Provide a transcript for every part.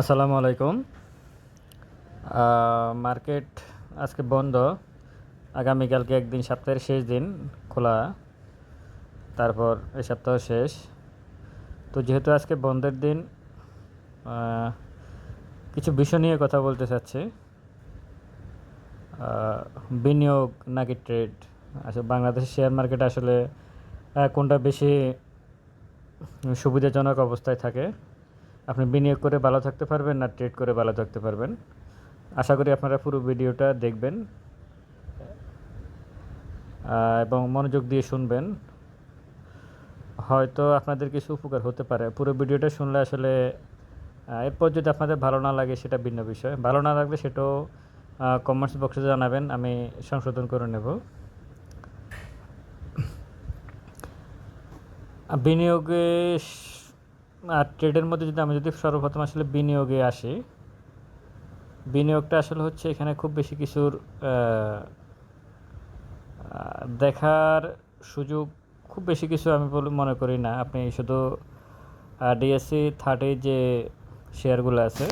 আসসালামু আলাইকুম। মার্কেট আজকে বন্ধ। আগামীকালকে একদিন, সপ্তাহের শেষ দিন খোলা। তারপর এই সপ্তাহ শেষ। তো যেহেতু আজকে বন্ধের দিন কিছু বিষয় নিয়ে কথা বলতে চাচ্ছি। বিনিয়োগ নাকি ট্রেড? আসলে বাংলাদেশের শেয়ার মার্কেট আসলে কোনটা বেশি সুবিধাজনক অবস্থায় থাকে? আপনি বিনিয়োগ করে ভালো থাকতে পারবেন না ট্রেড করে ভালো থাকতে পারবেন। আশা করি আপনারা পুরো ভিডিওটা দেখবেন এবং মনোযোগ দিয়ে শুনবেন। হয়তো আপনাদের কিছু উপকার হতে পারে। পুরো ভিডিওটা শুনলে আসলে এরপর যদি আপনাদের ভালো না লাগে সেটা ভিন্ন বিষয়। ভালো না লাগলে সেটাও কমেন্টস বক্সে জানাবেন, আমি সংশোধন করে নেব। বিনিয়োগে আর ট্রেডের মধ্যে যদি আমি যদি সর্বপ্রথম আসলে বিনিয়োগে আসি, বিনিয়োগটা আসলে হচ্ছে এখানে খুব বেশি কিছুর দেখার সুযোগ খুব বেশি কিছু আমি মনে করি না। আপনি শুধু ডিএসসি থার্টি যে শেয়ারগুলো আছে,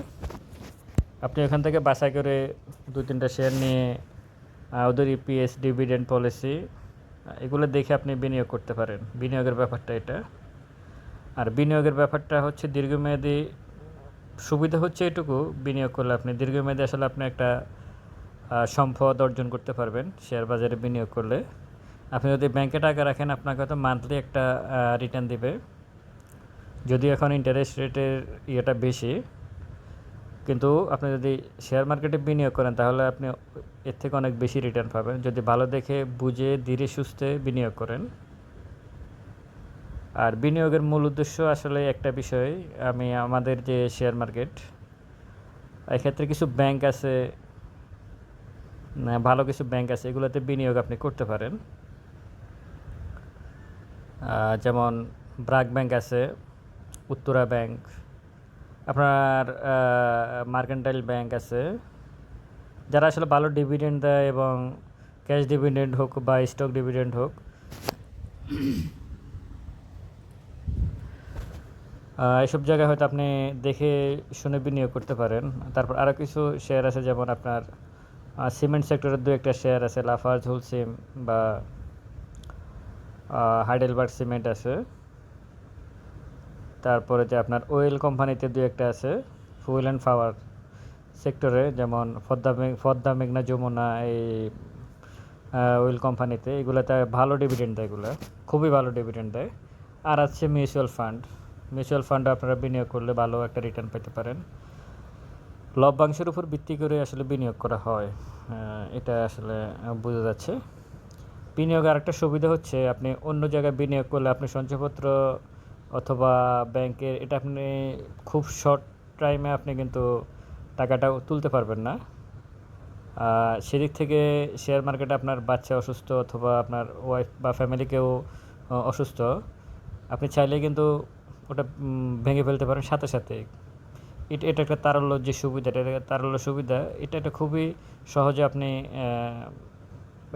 আপনি ওখান থেকে বাছাই করে দু তিনটা শেয়ার নিয়ে ওদের ইপিএস ডিভিডেন্ড পলিসি এগুলো দেখে আপনি বিনিয়োগ করতে পারেন। বিনিয়োগের ব্যাপারটা এটা। আর বিনিয়োগের ব্যাপারটা হচ্ছে দীর্ঘমেয়াদী সুবিধা হচ্ছে এটুকু, বিনিয়োগ করলে আপনি দীর্ঘমেয়াদী আসলে আপনি একটা সম্পদ অর্জন করতে পারবেন, শেয়ার বাজারে বিনিয়োগ করলে। আপনি যদি ব্যাংকে টাকা রাখেন, আপনাকে হয়তো মান্থলি একটা রিটার্ন দিবে। যদি এখন ইন্টারেস্ট রেটের ইয়েটা বেশি, কিন্তু আপনি যদি শেয়ার মার্কেটে বিনিয়োগ করেন, তাহলে আপনি এর থেকে অনেক বেশি রিটার্ন পাবেন। যদি ভালো দেখে, বুঝে, ধীরে, সুস্থে বিনিয়োগ করেন আর বিনিয়োগের মূল উদ্দেশ্য আসলে একটা বিষয়, আমি আমাদের যে শেয়ার মার্কেট এক্ষেত্রে কিছু ব্যাংক আছে ভালো কিছু ব্যাংক আছে, এগুলোতে বিনিয়োগ আপনি করতে পারেন। যেমন ব্রাক ব্যাংক আছে, উত্তরা ব্যাংক, আপনার মার্কেন্টাইল ব্যাংক আছে, যারা আসলে ভালো ডিভিডেন্ড দেয় এবং ক্যাশ ডিভিডেন্ড হোক বা স্টক ডিভিডেন্ড হোক। এসব জায়গায় হয়তো আপনি দেখে শুনে বিনিয়োগ করতে পারেন। তারপর আরও কিছু শেয়ার আছে, যেমন আপনার সিমেন্ট সেক্টরের দু একটা শেয়ার আছে লাফার্জ হুলসিম বা হাইডেলবার্গ সিমেন্ট আছে। তারপরে যে আপনার ওয়েল কোম্পানিতে দু একটা আছে ফুয়েল অ্যান্ড পাওয়ার সেক্টরে যেমন ফদ্দা ফদ্দা মেঘনা, যমুনা, এই ওয়েল কোম্পানিতে এগুলোতে ভালো ডিভিডেন্ড দেয় এগুলো, খুবই ভালো ডিভিডেন্ড দেয়। আর আছে মিউচুয়াল ফান্ড মিউচুয়াল ফান্ডে আপনারা বিনিয়োগ করলে ভালো একটা রিটার্ন পেতে পারেন। লভ্যাংশের উপর ভিত্তি করে আসলে বিনিয়োগ করা হয় এটা আসলে বোঝা যাচ্ছে। বিনিয়োগ আরেকটা সুবিধা হচ্ছে আপনি অন্য জায়গায় বিনিয়োগ করলে আপনি সঞ্চয়পত্র অথবা ব্যাংকের, এটা আপনি খুব শর্ট টাইমে আপনি কিন্তু টাকাটা তুলতে পারবেন না। সেদিক থেকে শেয়ার মার্কেটে আপনার বাচ্চা অসুস্থ অথবা আপনার ওয়াইফ বা ফ্যামিলি কেউ অসুস্থ। আপনি চাইলে কিন্তু ওটা ভেঙে ফেলতে পারেন সাথে সাথে। এটা এটা একটা তারল্য যে সুবিধা, এটা তারল্য সুবিধা, এটা একটা খুবই সহজে আপনি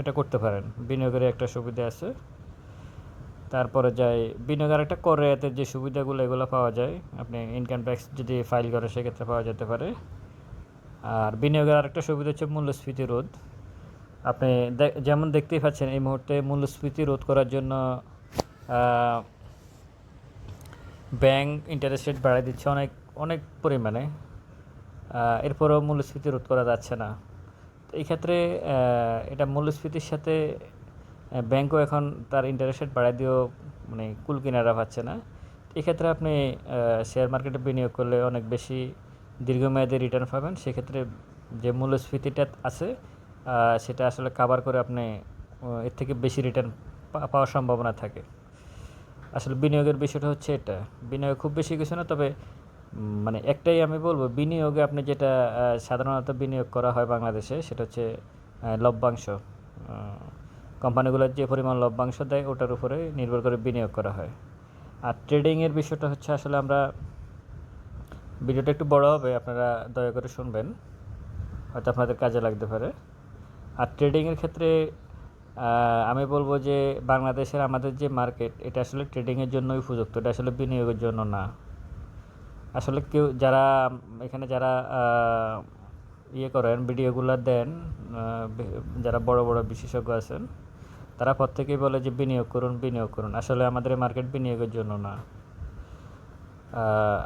এটা করতে পারেন। বিনিয়োগের একটা সুবিধা আছে। তারপরে যাই বিনিয়োগের একটা কর রেয়াতের যে সুবিধাগুলো, এগুলো পাওয়া যায়। আপনি ইনকাম ট্যাক্স যদি ফাইল করে, সেক্ষেত্রে পাওয়া যেতে পারে। আর বিনিয়োগের আরেকটা সুবিধা হচ্ছে মূল্যস্ফীতি রোধ। আপনি যেমন দেখতেই পাচ্ছেন, এই মুহূর্তে মূল্যস্ফীতি রোধ করার জন্য ব্যাংক ইন্টারেস্ট রেট বাড়ায় দিচ্ছে অনেক অনেক পরিমাণে। এরপরেও মূল্যস্ফীতি রোধ করা যাচ্ছে না। তো এই ক্ষেত্রে এটা মূল্যস্ফীতির সাথে ব্যাংকও এখন তার ইন্টারেস্ট রেট বাড়ায় দিয়েও মানে কুল কিনারা পাচ্ছে না। এক্ষেত্রে আপনি শেয়ার মার্কেটে বিনিয়োগ করলে অনেক বেশি দীর্ঘমেয়াদী রিটার্ন পাবেন। সেক্ষেত্রে যে মূল্যস্ফীতিটা আছে সেটা আসলে কাভার করে আপনি এর থেকে বেশি রিটার্ন পাওয়ার সম্ভাবনা থাকে। আসলে বিনিয়োগের বিষয়টা হচ্ছে এটা। বিনিয়োগ খুব বেশি কিছু না, তবে মানে একটাই আমি বলব, বিনিয়োগে আপনি যেটা সাধারণত বিনিয়োগ করা হয় বাংলাদেশে, সেটা হচ্ছে লভ্যাংশ। কোম্পানিগুলোর যে পরিমাণ লভ্যাংশ দেয়, ওটার উপরে নির্ভর করে বিনিয়োগ করা হয়। আর ট্রেডিংয়ের বিষয়টা হচ্ছে আসলে আমরা, ভিডিওটা একটু বড় হবে, আপনারা দয়া করে শুনবেন। হয়তো আপনাদের কাজে লাগতে পারে। আর ট্রেডিংয়ের ক্ষেত্রে আমি বলব যে বাংলাদেশের আমাদের যে মার্কেট এটা আসলে ট্রেডিংয়ের জন্যই উপযুক্ত, এটা আসলে বিনিয়োগের জন্য না। আসলে কেউ যারা, এখানে যারা ইয়ে করেন, ভিডিওগুলো দেন যারা বড় বড় বিশেষজ্ঞ আছেন, তারা প্রত্যেকেই বলে যে বিনিয়োগ করুন বিনিয়োগ করুন। আসলে আমাদের মার্কেট বিনিয়োগের জন্য না।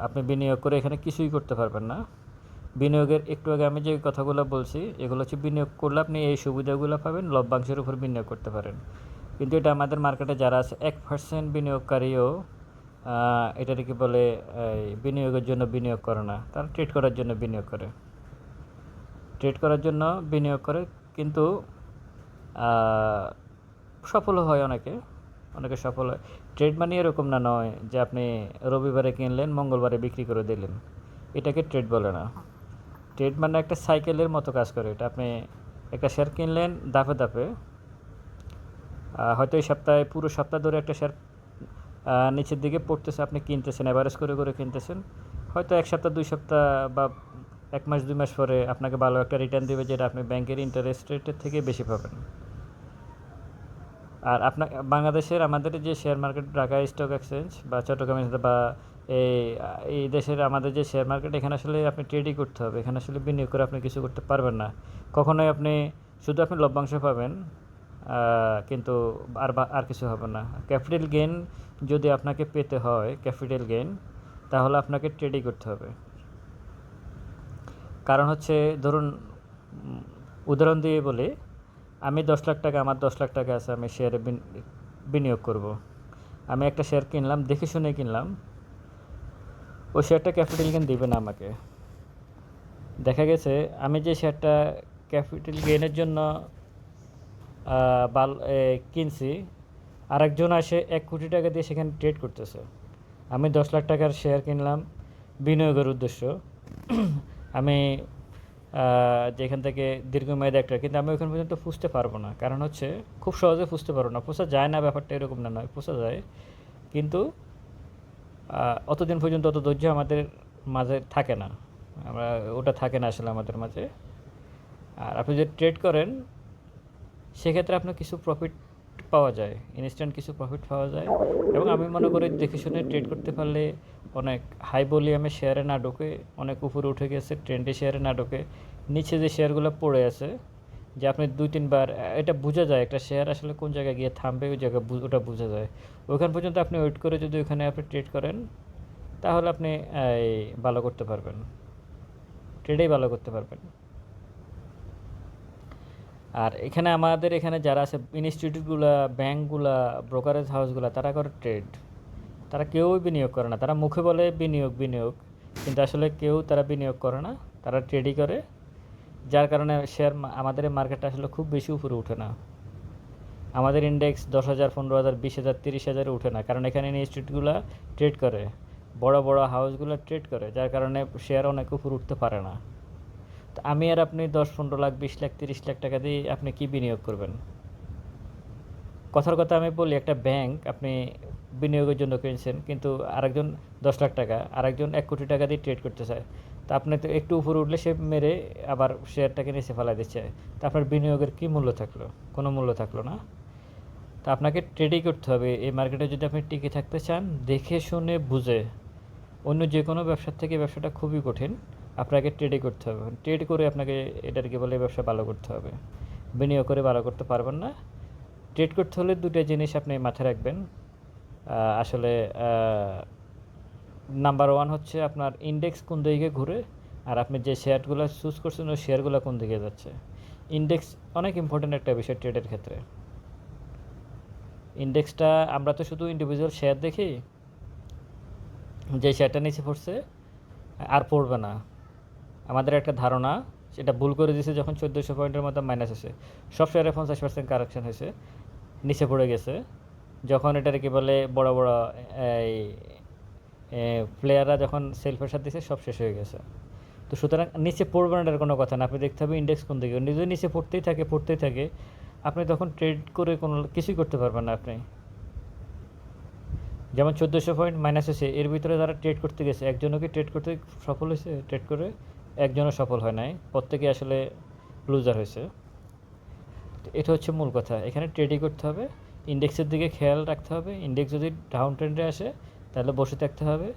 আপনি বিনিয়োগ করে এখানে কিছুই করতে পারবেন না। বিনিয়োগের একটু আগে আমি যে কথাগুলো বলছি, এগুলো হচ্ছে বিনিয়োগ করলে আপনি এই সুবিধাগুলো পাবেন, লভ্যাংশের উপর বিনিয়োগ করতে পারেন। কিন্তু এটা আমাদের মার্কেটে যারা আছে, এক পার্সেন্ট বিনিয়োগকারীও এটাকে কি বলে বিনিয়োগের জন্য বিনিয়োগ করে না। তারা ট্রেড করার জন্য বিনিয়োগ করে। ট্রেড করার জন্য বিনিয়োগ করে, কিন্তু সফল হয় অনেকে। অনেকে সফল হয়। ট্রেড মানে এরকম না নয় যে আপনি রবিবারে কিনলেন, মঙ্গলবারে বিক্রি করে দিলেন। এটাকে ট্রেড বলে না। ট্রেড মানে একটা সাইকেলের মতো কাজ করে এটা। আপনি একটা শেয়ার কিনলেন দাপে দাপে হয়তো এই সপ্তাহে, পুরো সপ্তাহ ধরে একটা শেয়ার নিচের দিকে পড়তেছে, আপনি কিনতেছেন অ্যাভারেজ করে করে কিনতেছেন। হয়তো এক সপ্তাহ, দুই সপ্তাহ বা এক মাস, দুই মাস পরে আপনাকে ভালো একটা রিটার্ন দেবে যেটা আপনি ব্যাংকের ইন্টারেস্ট রেটের থেকে বেশি পাবেন। আর আপনার, বাংলাদেশের আমাদের যে share market Dhaka stock exchange বা চট্টগ্রাম বা এই এই দেশের আমাদের যে শেয়ার মার্কেট এখানে আসলে আপনি ট্রেডই করতে হবে। এখানে আসলে বিনিয়োগ করে আপনি কিছু করতে পারবেন না। কখনোই আপনি, শুধু আপনি লভ্যাংশ পাবেন কিন্তু আর আর কিছু হবে না। ক্যাপিটাল গেইন যদি আপনাকে পেতে হয় ক্যাপিটাল গেইন তাহলে আপনাকে ট্রেডই করতে হবে। কারণ হচ্ছে, ধরুন উদাহরণ দিয়ে বলি, আমি দশ লাখ টাকা, আমার দশ লাখ টাকা আছে, আমি শেয়ারে বিনিয়োগ করব। আমি একটা শেয়ার কিনলাম, দেখে শুনে কিনলাম ওই শেয়ারটা ক্যাপিটাল গেইন দিবে না আমাকে। দেখা গেছে, আমি যে শেয়ারটা ক্যাপিটাল গেইনের জন্য বাল কিনছি, আরেকজন আসে এক কোটি টাকা দিয়ে সেখানে ট্রেড করতেছে। আমি দশ লাখ টাকার শেয়ার কিনলাম, বিনিয়োগের উদ্দেশ্য। আমি যেখান থেকে দীর্ঘমেয়াদে একটা, কিন্তু আমি ওখান পর্যন্ত ফুসতে পারব না। কারণ হচ্ছে, খুব সহজে ফুসতে পারব না। পোষা যায় না ব্যাপারটা এরকম না, নয়, পোষা যায়। কিন্তু অতদিন পর্যন্ত অত ধৈর্য আমাদের মাঝে থাকে না। আমরা, ওটা থাকে না আসলে আমাদের মাঝে। আর আপনি যদি ট্রেড করেন, সেক্ষেত্রে আপনার কিছু প্রফিট পাওয়া যায় ইনস্ট্যান্ট কিছু প্রফিট পাওয়া যায়। এবং আমি মনে করি দেখে শুনে ট্রেড করতে পারলে অনেক হাই ভলিউমে শেয়ারে না ঢোকে, অনেক উপরে উঠে গেছে ট্রেন্ডে শেয়ারে না ঢোকে, নিচে যে শেয়ারগুলো পড়ে আছে যে আপনি দুই, তিনবার এটা বোঝা যায় একটা শেয়ার আসলে কোন জায়গায় গিয়ে থামবে, ওই জায়গায় ওটা বোঝা যায়। ওইখান পর্যন্ত আপনি ওয়েট করে যদি ওখানে আপনি ট্রেড করেন, তাহলে আপনি ভালো করতে পারবেন। ট্রেডেই ভালো করতে পারবেন। আর এখানে আমাদের এখানে যারা আছে ইনস্টিটিউটগুলা ব্যাঙ্কগুলা ব্রোকারেজ হাউসগুলা তারা করে ট্রেড তারা কেউই বিনিয়োগ করে না। তারা মুখে বলে বিনিয়োগ বিনিয়োগ। কিন্তু আসলে কেউ তারা বিনিয়োগ করে না। তারা ট্রেডই করে। যার কারণে শেয়ার আমাদের মার্কেটটা আসলে খুব বেশি উপরে ওঠে না। আমাদের ইন্ডেক্স দশ হাজার, পনেরো হাজার, বিশ হাজার, তিরিশ হাজারে উঠে না। কারণ এখানে ইনস্টিটিউটগুলো ট্রেড করে। বড় বড় হাউসগুলো ট্রেড করে, যার কারণে শেয়ার অনেক উপরে উঠতে পারে না। তো আমি আর আপনি দশ, পনেরো লাখ, বিশ লাখ, তিরিশ লাখ টাকা দিয়ে আপনি কি বিনিয়োগ করবেন? কথার কথা আমি বলি, একটা ব্যাংক আপনি বিনিয়োগের জন্য কিনছেন, কিন্তু আরেকজন দশ লাখ টাকা, আরেকজন এক কোটি টাকা দিয়ে ট্রেড করতে চায়। তা আপনি তো একটু উপরে উঠলে সে মেরে আবার শেয়ারটাকে নিচে ফেলা দিচ্ছে। তা আপনার বিনিয়োগের কী মূল্য থাকল? কোনো মূল্য থাকল না। তা আপনাকে ট্রেডই করতে হবে। এই মার্কেটে যদি আপনি টিকে থাকতে চান, দেখে শুনে বুঝে অন্য যে কোনো ব্যবসার থেকে ব্যবসাটা খুবই কঠিন, আপনাকে ট্রেডই করতে হবে। ট্রেড করে আপনাকে এটাকে বলে, ব্যবসা ভালো করতে হবে। বিনিয়োগ করে ভালো করতে পারবেন না। ট্রেড করতে হলে দুটো জিনিস আপনি মাথায় রাখবেন। আসলে নাম্বার ওয়ান হচ্ছে আপনার ইন্ডেক্স কোন দিকে ঘুরে, আর আপনি যে শেয়ারগুলো চুজ করছেন, ওই শেয়ারগুলো কোন দিকে যাচ্ছে? ইন্ডেক্স অনেক ইম্পর্টেন্ট একটা বিষয় ট্রেডের ক্ষেত্রে। ইন্ডেক্সটা আমরা তো শুধু ইন্ডিভিজুয়াল শেয়ার দেখি, যে শেয়ারটা নিচে পড়ছে, আর পড়বে না। আমাদের একটা ধারণা, সেটা ভুল করে দিয়েছে যখন চোদ্দোশো পয়েন্টের মতো মাইনাস হয়েছে সব শেয়ারে পঞ্চাশ পার্সেন্ট কারেকশন হয়েছে, নিচে পড়ে গেছে। যখন এটার কি বলে বড় বড়, এই প্লেয়াররা যখন সেল প্রেশার দিছে, সব শেষ হয়ে গেছে। তো সুতরাং নিচে পড়বে না কোনো কথা না। আপনি দেখতে হবে ইন্ডেক্স কোন দিকে। নিজে নিচে পড়তেই থাকে পড়তেই থাকে, আপনি তখন ট্রেড করে কোনো কিছুই করতে পারবেন না আপনি। যেমন চোদ্দোশো পয়েন্ট মাইনাস হয়েছে, এর ভিতরে যারা ট্রেড করতে গেছে, একজনও কি ট্রেড করতে সফল হয়েছে? ট্রেড করে একজনও সফল হয় নাই। প্রত্যেকে আসলে লুজার হয়েছে। এটা হচ্ছে মূল কথা। এখানে ট্রেডই করতে হবে। ইন্ডেক্সের দিকে খেয়াল রাখতে হবে। ইন্ডেক্স যদি ডাউন ট্রেন্ডে আসে তাহলে বসে থাকতে হবে।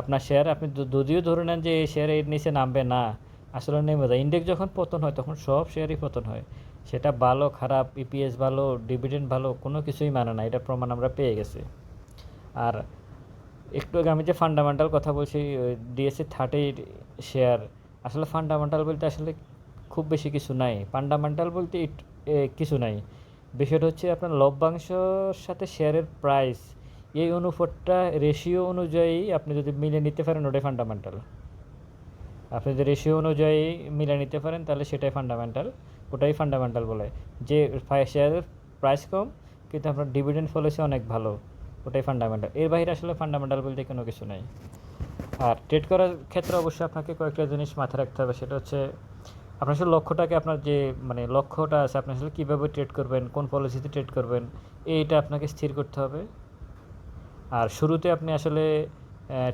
আপনার শেয়ার আপনি যদিও ধরে নেন যে এই শেয়ার এর নিচে নামবে না, আসলে নেমে যায়। ইন্ডেক্স যখন পতন হয়, তখন সব শেয়ারই পতন হয়। সেটা ভালো, খারাপ ইপিএস ভালো ডিভিডেন্ড ভালো, কোনো কিছুই মানে না। এটা প্রমাণ আমরা পেয়ে গেছি। আর একটু আগে আমি যে ফান্ডামেন্টাল কথা বলছি ডিএসসি থার্টির শেয়ার আসলে ফান্ডামেন্টাল বলতে আসলে খুব বেশি কিছু নাই। ফান্ডামেন্টাল বলতে কিছু নাই। বিষয়টা হচ্ছে আপনার লভ্যাংশর সাথে শেয়ারের প্রাইস এই অনুপাতটা রেশিও অনুযায়ী আপনি যদি মিলে নিতে পারেন, ওটাই ফান্ডামেন্টাল আপনি যদি রেশিও অনুযায়ী মিলে নিতে পারেন, তাহলে সেটাই ফান্ডামেন্টাল ওটাই ফান্ডামেন্টাল বলে। যে শেয়ারের প্রাইস কম, কিন্তু আপনার ডিভিডেন্ড পলিসি অনেক ভালো, ওটাই ফান্ডামেন্টাল এর বাইরে আসলে ফান্ডামেন্টাল বলতে কোনো কিছু নেই। আর ট্রেড করার ক্ষেত্রে অবশ্যই আপনাকে কয়েকটা জিনিস মাথায় রাখতে হবে, সেটা হচ্ছে আপনার আসলে লক্ষ্যটাকে আপনার যে মানে লক্ষ্যটা আছে, আপনি আসলে কীভাবে ট্রেড করবেন, কোন পলিসিতে ট্রেড করবেন, এইটা আপনাকে স্থির করতে হবে। আর শুরুতে আপনি আসলে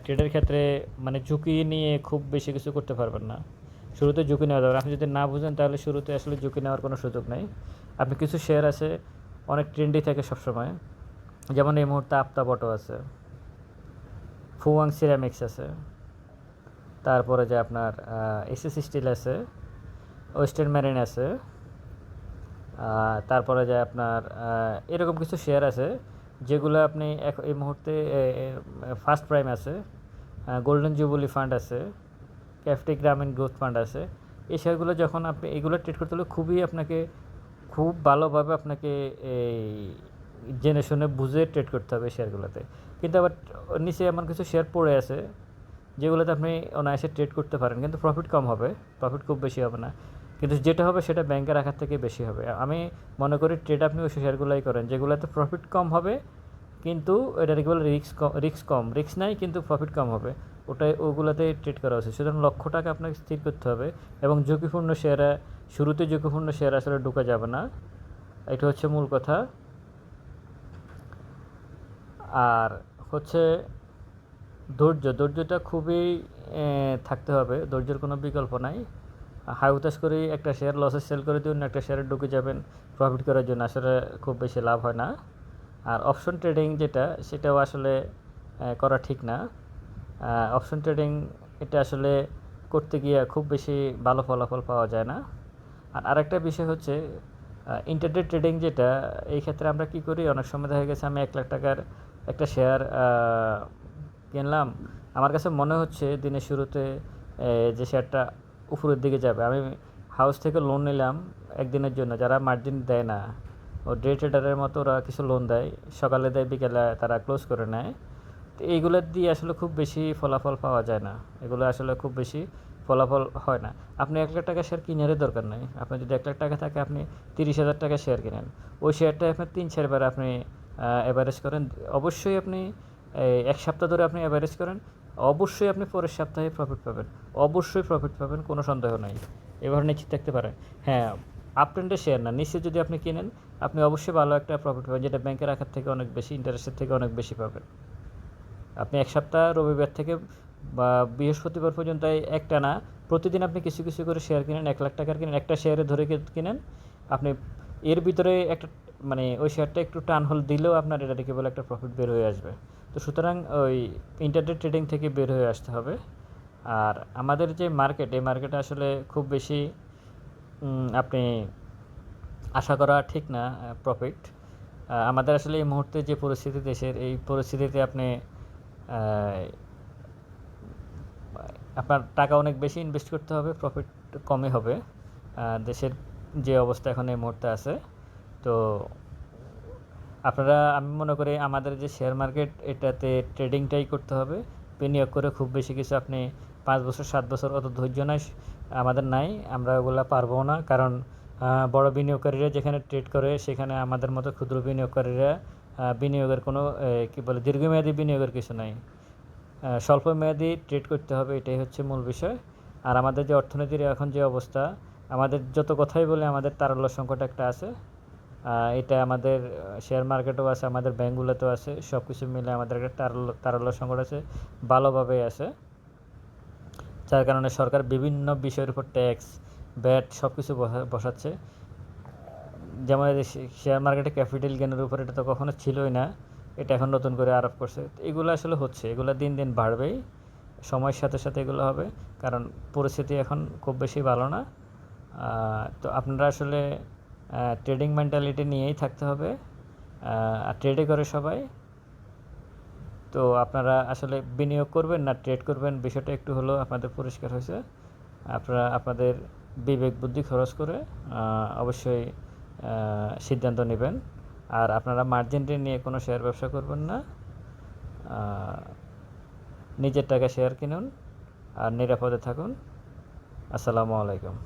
ট্রেডের ক্ষেত্রে মানে ঝুঁকি নিয়ে খুব বেশি কিছু করতে পারবেন না। শুরুতে ঝুঁকি নেওয়া যাবে আপনি যদি না বুঝেন, তাহলে শুরুতে আসলে ঝুঁকি নেওয়ার কোনো সুযোগ নেই। আপনি কিছু শেয়ার আছে, অনেক ট্রেন্ডি থাকে সবসময়। যেমন এই মুহূর্তে আপতা অটো আছে ফুয়াং সিরামিক্স আছে, তারপরে যে আপনার এসএস স্টিল আছে ওয়েস্টার্ন ম্যারিন আছে তারপরে যে আপনার এরকম কিছু শেয়ার আছে। যেগুলো আপনি এই মুহূর্তে ফার্স্ট প্রাইম আছে গোল্ডেন জুবলি ফান্ড আছে ক্যাফটি গ্রামীণ গ্রোথ ফান্ড আছে। এই শেয়ারগুলো যখন আপনি, এগুলো ট্রেড করতে হলে খুবই আপনাকে, খুব ভালোভাবে আপনাকে এই জেনে শুনে বুঝে ট্রেড করতে হবে শেয়ারগুলোতে। কিন্তু আবার নিচে এমন কিছু শেয়ার পড়ে আছে, যেগুলোতে আপনি অনায়াসে ট্রেড করতে পারেন, কিন্তু প্রফিট কম হবে প্রফিট খুব বেশি হবে না। কিন্তু যেটা হবে সেটা ব্যাংকে রাখার থেকে বেশি হবে। আমি মনে করি ট্রেড আপনি ওই শেয়ারগুলোই করেন, যেগুলোতে প্রফিট কম হবে, কিন্তু এটা কি বলে রিক্স কম রিক্স কম। রিক্স নাই, কিন্তু প্রফিট কম হবে। ওটাই, ওগুলোতে ট্রেড করা উচিত। সুতরাং লক্ষ্যটাকে আপনাকে স্থির করতে হবে এবং ঝুঁকিপূর্ণ শেয়ারে শুরুতে ঝুঁকিপূর্ণ শেয়ার আসলে ঢোকা যাবে না। এটা হচ্ছে মূল কথা। আর হচ্ছে ধৈর্য। ধৈর্যটা খুবই থাকতে হবে। ধৈর্যের কোনো বিকল্প নাই। হাই উতাস করে একটা শেয়ার লসে সেল করে দিন একটা শেয়ারে ঢুকে যাবেন। প্রফিট করার জন্য আসলে খুব বেশি লাভ হয় না। আর অপশন ট্রেডিং যেটা, সেটাও আসলে করা ঠিক না। অপশন ট্রেডিং এটা আসলে করতে গিয়ে খুব বেশি ভালো ফলাফল পাওয়া যায় না। আর আরেকটা বিষয় হচ্ছে ইন্টারনেট ট্রেডিং যেটা, এই ক্ষেত্রে আমরা কি করি? অনেক সময় দেখা গেছে আমি এক লাখ টাকার একটা শেয়ার কিনলাম। আমার কাছে মনে হচ্ছে দিনের শুরুতে যে শেয়ারটা উপরের দিকে যাবে। আমি হাউস থেকে লোন নিলাম একদিনের জন্য। যারা মার্জিন দেয় না, ও ডে ট্রেডারের মতো ওরা কিছু লোন দেয়। সকালে দেয়, বিকেলে তারা ক্লোজ করে নেয়। তো এইগুলো দিয়ে আসলে খুব বেশি ফলাফল পাওয়া যায় না। এগুলো আসলে খুব বেশি ফলাফল হয় না। আপনি এক লাখ টাকা শেয়ার কিনারই দরকার নেই। আপনার যদি এক লাখ টাকা থাকে, আপনি তিরিশ হাজার টাকা শেয়ার কিনেন। ওই শেয়ারটা আপনার তিন চারবার আপনি অ্যাভারেজ করেন। অবশ্যই আপনি এক সপ্তাহ ধরে আপনি অ্যাভারেজ করেন। অবশ্যই আপনি পরের সপ্তাহে প্রফিট পাবেন। অবশ্যই প্রফিট পাবেন, কোনো সন্দেহ নাই। এবার নিশ্চিত থাকতে পারেন। হ্যাঁ আপ ট্রেন্ডের শেয়ার না। নিশ্চয় যদি আপনি কিনেন, আপনি অবশ্যই ভালো একটা প্রফিট পাবেন, যেটা ব্যাংকে রাখার থেকে অনেক বেশি ইন্টারেস্টের থেকে অনেক বেশি পাবেন। আপনি এক সপ্তাহ, রবিবার থেকে বা বৃহস্পতিবার পর্যন্ত একটা না, প্রতিদিন আপনি কিছু কিছু করে শেয়ার কিনেন, এক লাখ টাকার কিনেন, একটা শেয়ারে ধরে কিনেন। আপনি এর ভিতরে একটা মানে ওই শেয়ারটা একটু টান হল দিলেও আপনার এটা থেকে বলে একটা প্রফিট বের হয়ে আসবে। তো সুতরাং ওই ইন্টারনেট ট্রেডিং থেকে বের হয়ে আসতে হবে। আর আমাদের যে মার্কেট এই মার্কেটে আসলে খুব বেশি আপনি আশা করা ঠিক না প্রফিট আমাদের আসলে এই মুহূর্তে যে পরিস্থিতি দেশের, এই পরিস্থিতিতে আপনি আপনার টাকা অনেক বেশি ইনভেস্ট করতে হবে প্রফিট কমই হবে। দেশের যে অবস্থা এখন এই মুহূর্তে আছে। তো আপনারা আমি মনে করি আমাদের যে শেয়ার মার্কেট এটাতে ট্রেডিংটাই করতে হবে। বিনিয়োগ করে খুব বেশি কিছু আপনি পাঁচ বছর সাত বছর অত ধৈর্য নাই আমাদের নাই আমরা ওগুলা পারব না। কারণ বড় বিনিয়োগকারীরা যেখানে ট্রেড করে সেখানে আমাদের মতো ক্ষুদ্র বিনিয়োগকারীরা বিনিয়োগের কোনো কী বলে দীর্ঘমেয়াদী বিনিয়োগের কিছু নাই। আহ, স্বল্প মেয়াদি ট্রেড করতে হবে এটাই হচ্ছে মূল বিষয়। আর আমাদের যে অর্থনীতির এখন যে অবস্থা আমাদের যত কথাই বলে আমাদের তারল্য সংকট একটা আছে। এটা আমাদের শেয়ার মার্কেটেও আছে, আমাদের ব্যাঙ্কগুলোতেও আছে সব কিছু মিলে আমাদের একটা তারল্য তারল্য সংকট আছে, ভালোভাবেই আছে। যার কারণে সরকার বিভিন্ন বিষয়ের উপর ট্যাক্স ব্যাট সব কিছু বসাচ্ছে। যেমন শেয়ার মার্কেটে ক্যাপিটাল গেনের উপর এটা তো কখনো ছিলই না, এটা এখন নতুন করে আরোপ করছে। এগুলো আসলে হচ্ছে, এগুলো দিন দিন বাড়বেই, সময়ের সাথে সাথে এগুলো হবে, কারণ পরিস্থিতি এখন খুব বেশি ভালো না। তো আপনারা আসলে ট্রেডিং মেন্টালিটি নিয়েই থাকতে হবে আর ট্রেডে করে সবাই। তো আপনারা আসলে বিনিয়োগ করবেন না ট্রেড করবেন, বিষয়টা একটু হলেও আপনাদের পরিষ্কার হয়েছে। আপনারা আপনাদের বিবেক, বুদ্ধি খরচ করে অবশ্যই সিদ্ধান্ত নেবেন। আর আপনারা মার্জিন নিয়ে কোনো শেয়ার ব্যবসা করবেন না। নিজের টাকা শেয়ার কিনুন আর নিরাপদে থাকুন। আসসালামু আলাইকুম।